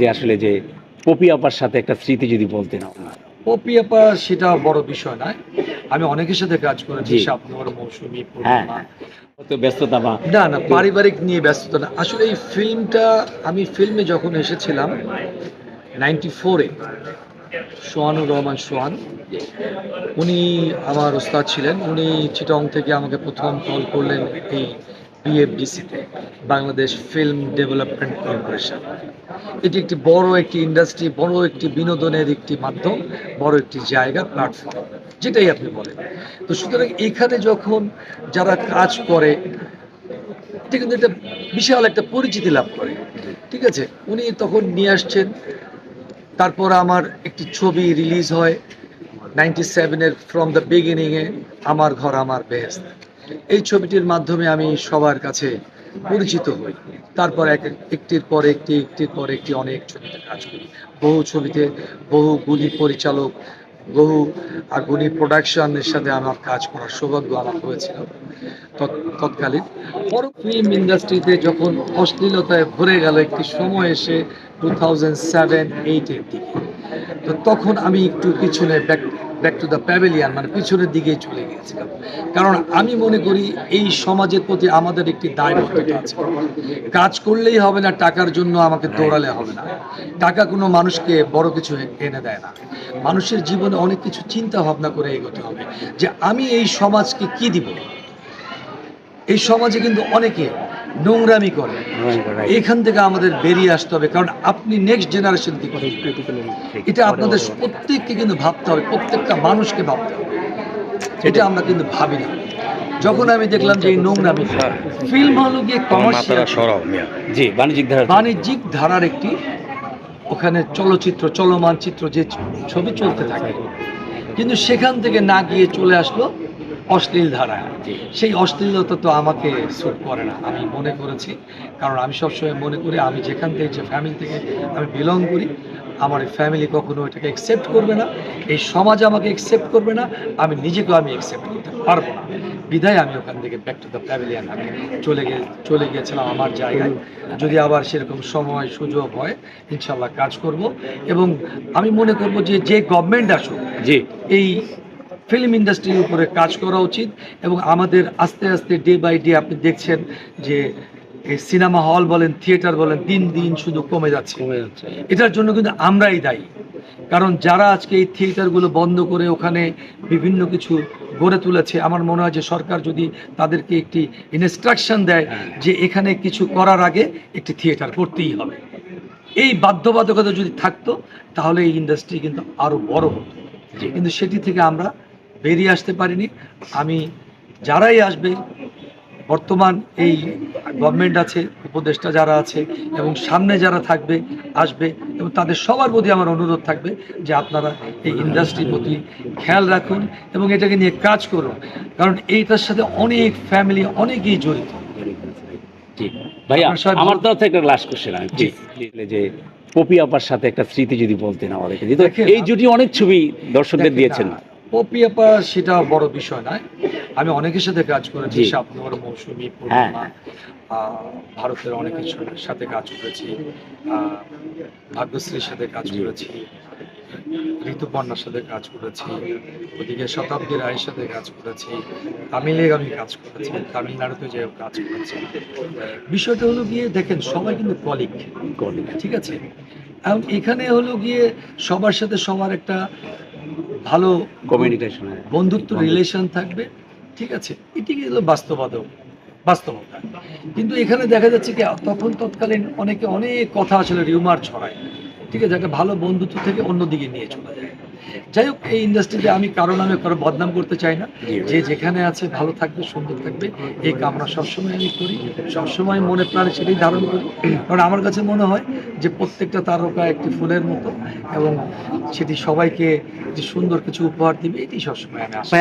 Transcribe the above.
যে আসলে যে পপি আপার সাথে একটা স্মৃতি যদি বলতেন আপনার। পপি আপা সেটা বড় বিষয় নয়। আমি অনেকের সাথে কাজ করেছি জি। শাপনগর মৌসুমী হ্যাঁ ব্যস্ততা বা না না পারিবারিক নিয়ে ব্যস্ততা না। আসলে এই ফিল্মটা আমি ফিল্মে যখন এসেছিলাম নাইনটি ফোরে সোহানুর রহমান সোহান উনি আমার ওস্তাদ ছিলেন। উনি চিটং থেকে আমাকে প্রথম কল করলেন এই বিএফডিসিতে বাংলাদেশ ফিল্ম ডেভেলপমেন্ট কর্পোরেশন এটি একটি বড় একটি ইন্ডাস্ট্রি বড় একটি বিনোদনের একটি মাধ্যম, বড় একটি জায়গা প্ল্যাটফর্ম যেটাই আপনি বলেন। তো সুতরাং এখানে যখন যারা কাজ করে, এটা কিন্তু একটা বিশাল একটা পরিচিতি লাভ করে। ঠিক আছে? উনি তখন নিয়ে আসছেন, তারপর আমার একটি ছবি রিলিজ হয় নাইনটি সেভেনের ফ্রম দ্য বিগিনিংয়ে আমার ঘর আমার বেহেস্ত এই ছবিটির মাধ্যমে আমি সবার কাছে পরিচিত হই। তারপর এক, একটির পর একটি, একটির পর একটি অনেক ছবিতে কাজ করি। বহু ছবিতে বহু গুলি পরিচালক, বহু আর গুলি প্রোডাকশনের সাথে আমার কাজ করার সৌভাগ্য আমার হয়েছিল। তৎকালীন। বড় ফিল্ম ইন্ডাস্ট্রিতে যখন অশ্লীলতায় ভরে গেল একটি সময় এসে টু থাউজেন্ড সেভেন এইটের দিকে। তো তখন আমি একটু পিছনে back back to the pavilion মানে পিছনের দিকে চলে গিয়েছিলাম। কারণ আমি মনে করি এই সমাজের প্রতি আমাদের একটি দায়বদ্ধতা আছে। কাজ করলেই হবে না, টাকার জন্য আমাকে দৌড়ালে হবে না। টাকা কোনো মানুষকে বড় কিছু এনে দেয় না। মানুষের জীবনে অনেক কিছু চিন্তা ভাবনা করে এগোতে হবে যে আমি এই সমাজকে কি দিব? এই সমাজে কিন্তু অনেকে নোংরামি করে। এখান থেকে আমাদের বেরিয়ে আসতে হবে কারণ আপনি নেক্সট জেনারেশন কি করবেন এটা আপনাদের প্রত্যেককে কিন্তু ভাবতে হবে প্রত্যেকটা মানুষকে ভাবতে হবে। এটা আমরা কিন্তু ভাবি না। যখন আমি দেখলাম যে এই নোংরামি ফিল্ম হলো গিয়ে কমার্শিয়াল জি বাণিজ্যিক ধারা বাণিজ্যিক ধারার একটি ওখানে চলচ্চিত্র চলমান চিত্র যে ছবি চলতে থাকে। কিন্তু সেখান থেকে না গিয়ে চলে আসলো অশ্লীল ধারা। সেই অশ্লীলতা তো আমাকে স্যুট করে না। আমি মনে করেছি কারণ আমি সবসময় মনে করি আমি যেখান থেকে যে ফ্যামিলি থেকে আমি বিলং করি আমার ফ্যামিলি কখনো এটাকে অ্যাকসেপ্ট করবে না। এই সমাজ আমাকে অ্যাকসেপ্ট করবে না। আমি নিজেকেও আমি অ্যাকসেপ্ট করতে পারব না। বিধায় আমি ওখান থেকে ব্যাক টু দ্য প্যাভিলিয়ান আমি চলে গিয়ে চলে গিয়েছিলাম আমার জায়গায়। যদি আবার সেরকম সময় সুযোগ হয় ইনশাল্লাহ কাজ করব। এবং আমি মনে করব যে যে গভর্নমেন্ট আসুক জি। এই ফিল্ম ইন্ডাস্ট্রির উপরে কাজ করা উচিত এবং আমাদের আস্তে আস্তে ডে বাই ডে আপনি দেখছেন যে এই সিনেমা হল বলেন থিয়েটার বলেন দিন দিন শুধু কমে যাচ্ছে। কমে যাচ্ছে। এটার জন্য কিন্তু আমরাই দায়ী। কারণ যারা আজকে এই থিয়েটারগুলো বন্ধ করে ওখানে বিভিন্ন কিছু গড়ে তুলেছে আমার মনে হয় যে সরকার যদি তাদেরকে একটি ইনস্ট্রাকশন দেয় যে এখানে কিছু করার আগে একটি থিয়েটার করতেই হবে। এই বাধ্যবাধকতা যদি থাকতো তাহলে এই ইন্ডাস্ট্রি কিন্তু আরও বড় হতো। কিন্তু সেটি থেকে আমরা বেরিয়ে আসতে পারিনি। আমি যারাই আসবে বর্তমান এই গভর্নমেন্ট আছে উপদেষ্টা যারা আছে এবং সামনে যারা থাকবে আসবে এবং তাদের সবার প্রতি আমার অনুরোধ থাকবে যে আপনারা এই ইন্ডাস্ট্রির প্রতি খেয়াল রাখুন এবং এটাকে নিয়ে কাজ করুন। কারণ এইটার সাথে অনেক ফ্যামিলি অনেকেই জড়িত। জি। ভাইয়া আমার তরফ থেকে একটা লাস্ট কোশ্চেন আমি জি। যে পপি আপার সাথে একটা স্মৃতি যদি বলতেন আমাদেরকে। এই জুটি অনেক ছবি দর্শকদের দিয়েছেন। পপি আপা সেটা বড় বিষয় নয়। আমি অনেকের সাথে কাজ করেছি জি। শাপনগর মৌসুমী হ্যাঁ। পূর্ণিমা ভারতের অনেকের স- সাথে কাজ করেছি ভাগ্যশ্রীর সাথে কাজ করেছি ঋতুপর্ণার সাথে কাজ করেছি ওদিকে শতাব্দী রায়ের সাথে কাজ করেছি তামিলে আমি কাজ করেছি তামিলনাড়ুতে যেও কাজ করেছি। বিষয়টা হলো গিয়ে দেখেন সবাই কিন্তু কলিগ ঠিক আছে? এবং এখানে হলো গিয়ে সবার সাথে সবার একটা ভালো কমিউনিকেশন বন্ধুত্ব রিলেশন থাকবে ঠিক আছে? এটি হলো বাস্তবতা বাস্তবতা। কিন্তু এখানে দেখা যাচ্ছে কি তখন তৎকালীন অনেকে অনেক কথা আসলে রিউমার ছড়ায় ঠিক আছে? একটা ভালো বন্ধুত্ব থেকে অন্যদিকে নিয়ে চলে যায়। যাই হোক এই ইন্ডাস্ট্রিতে আমি কারও নামে কারও বদনাম করতে চাই না। যে যেখানে আছে ভালো থাকবে সুন্দর থাকবে এই কামনা সবসময় আমি করি। সবসময় মনে প্রাণে সেটাই ধারণ করি। কারণ আমার কাছে মনে হয় যে প্রত্যেকটা তারকা একটি ফুলের মতো এবং সেটি সবাইকে যে সুন্দর কিছু উপহার দিবে এটি সবসময় আমি আশা